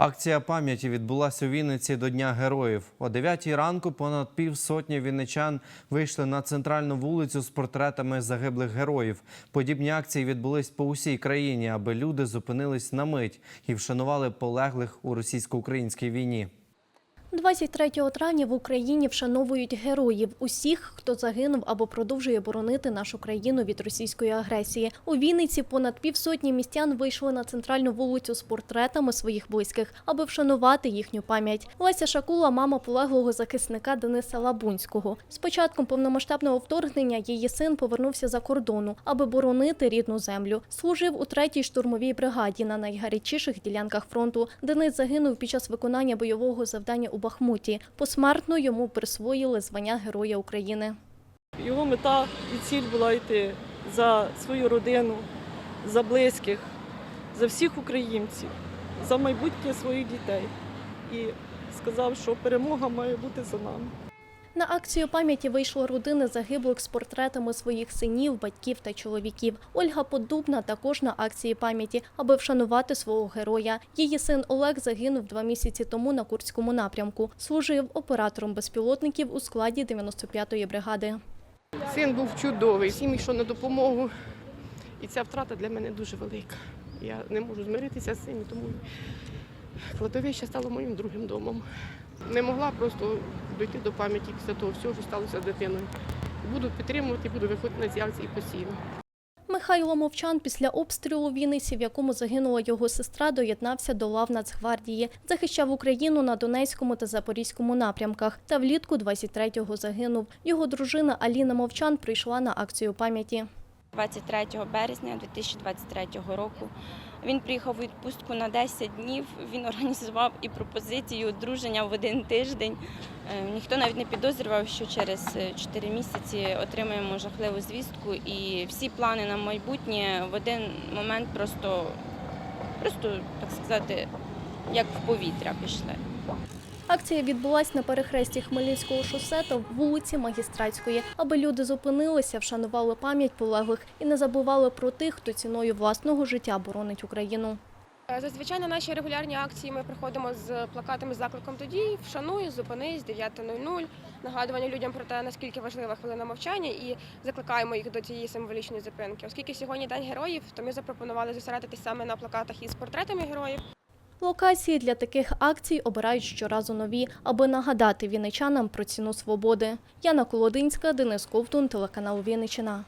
Акція пам'яті відбулася у Вінниці до Дня героїв. О 9 ранку понад півсотні вінничан вийшли на центральну вулицю з портретами загиблих героїв. Подібні акції відбулись по усій країні, аби люди зупинились на мить і вшанували полеглих у російсько-українській війні. 23 травня в Україні вшановують героїв усіх, хто загинув або продовжує боронити нашу країну від російської агресії. У Вінниці понад півсотні містян вийшли на центральну вулицю з портретами своїх близьких, аби вшанувати їхню пам'ять. Леся Шакула, мама полеглого захисника Дениса Лабунського. З початком повномасштабного вторгнення її син повернувся за кордону, аби боронити рідну землю. Служив у третій штурмовій бригаді на найгарячіших ділянках фронту. Денис загинув під час виконання бойового завдання у Бахмуті. Посмертно йому присвоїли звання Героя України. Його мета і ціль була йти за свою родину, за близьких, за всіх українців, за майбутнє своїх дітей. І сказав, що перемога має бути за нами. На акцію пам'яті вийшли родини загиблих з портретами своїх синів, батьків та чоловіків. Ольга Подубна також на акції пам'яті, аби вшанувати свого героя. Її син Олег загинув два місяці тому на Курському напрямку. Служив оператором безпілотників у складі 95-ї бригади. Син був чудовий, всім йшов на допомогу. І ця втрата для мене дуже велика. Я не можу змиритися з цим, тому кладовище стало моїм другим домом. Не могла просто дойти до пам'яті після того всього, що сталося з дитиною. Буду підтримувати, буду виходити на ці акції постійно. Михайло Мовчан після обстрілу Вінниці, в якому загинула його сестра, доєднався до лав Нацгвардії. Захищав Україну на Донецькому та Запорізькому напрямках. Та влітку 23-го загинув. Його дружина Аліна Мовчан прийшла на акцію пам'яті. 23 березня 2023 року. Він приїхав у відпустку на 10 днів. Він організував і пропозицію одруження в один тиждень. Е, Ніхто навіть не підозрював, що через 4 місяці отримаємо жахливу звістку, і всі плани на майбутнє в один момент просто, просто так сказати, як в повітря пішли. Акція відбулась на перехресті Хмельницького шосе та вулиці Магістратської, аби люди зупинилися, вшанували пам'ять полеглих і не забували про тих, хто ціною власного життя боронить Україну. Зазвичай на наші регулярні акції ми приходимо з плакатами з закликом до дій «Вшануй, зупинись, 9.00», нагадування людям про те, наскільки важлива хвилина мовчання, і закликаємо їх до цієї символічної зупинки. Оскільки сьогодні день героїв, то ми запропонували зосередитись саме на плакатах із портретами героїв. Локації для таких акцій обирають щоразу нові, аби нагадати вінничанам про ціну свободи. Яна Колодинська, Денис Ковтун, телеканал Вінниччина.